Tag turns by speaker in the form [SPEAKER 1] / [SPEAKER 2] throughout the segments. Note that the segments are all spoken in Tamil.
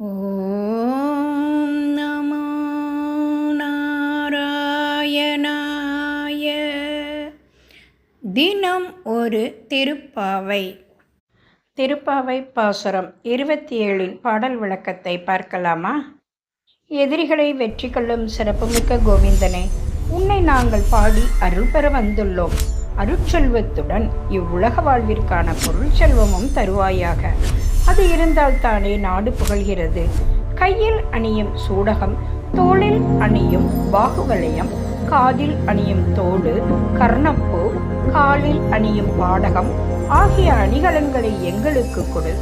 [SPEAKER 1] ஓம் நமோ நாராயணாய. தினம் ஒரு திருப்பாவை. திருப்பாவை பாசுரம் இருபத்தி ஏழின் பாடல் விளக்கத்தை பார்க்கலாமா? எதிரிகளை வெற்றி கொள்ளும் சிறப்புமிக்க கோவிந்தனே உன்னை நாங்கள் பாடி அருள் பெற வந்துள்ளோம். அருட்செல்வத்துடன் இவ்வுலக வாழ்விற்கான பொருள் செல்வமும் தருவாயாக. அது இருந்தால்தானே நாடு புகழ்கிறது. கையில் அணியும் சூடகம் தோளில் அணியும் பாகுவலயம் காதில் அணியும் தோடு கர்ணப்பூ காலில் அணியும் பாடகம் ஆகிய அணிகலன்களை எங்களுக்கு கொடு.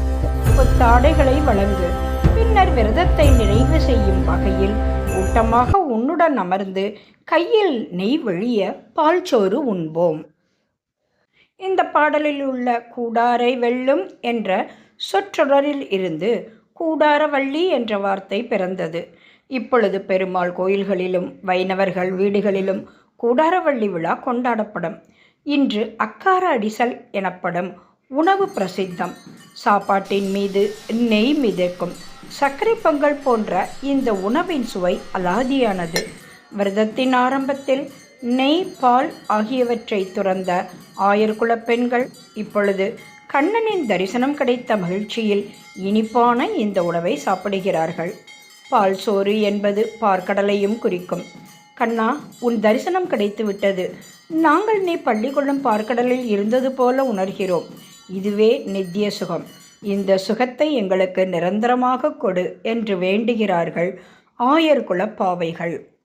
[SPEAKER 1] புத்தாடைகளை வழங்கு. பின்னர் விரதத்தை நிறைவு செய்யும் வகையில் கூட்டமாக உன்னுடன் அமர்ந்து கையில் நெய் வழிய பால்சோறு உண்போம். இந்த பாடலில் உள்ள கூடாரை வெல்லும் என்ற சொற்றொடரில் இருந்து கூடாரவள்ளி என்ற வார்த்தை பிறந்தது. இப்பொழுது பெருமாள் கோயில்களிலும் வைணவர்கள் வீடுகளிலும் கூடாரவள்ளி விழா கொண்டாடப்படும். இன்று அக்கார அடிசல் எனப்படும் உணவு பிரசித்தம். சாப்பாட்டின் மீது நெய் மிதக்கும். சர்க்கரை பொங்கல் போன்ற இந்த உணவின் சுவை அலாதியானது. விரதத்தின் ஆரம்பத்தில் நெய் பால் ஆகியவற்றை துறந்த ஆயர்குல பெண்கள் இப்பொழுது கண்ணனின் தரிசனம் கிடைத்த மகிழ்ச்சியில் இனிப்பான இந்த உணவை சாப்பிடுகிறார்கள். பால் சோறு என்பது பார்க்கடலையும் குறிக்கும். கண்ணா உன் தரிசனம் கிடைத்து விட்டது நாங்கள் நீ பள்ளி கொள்ளும் பார்க்கடலில் இருந்தது போல உணர்கிறோம். இதுவே நித்திய சுகம். இந்த சுகத்தை எங்களுக்கு நிரந்தரமாக கொடு என்று வேண்டுகிறார்கள் ஆயர்குல பாவைகள்.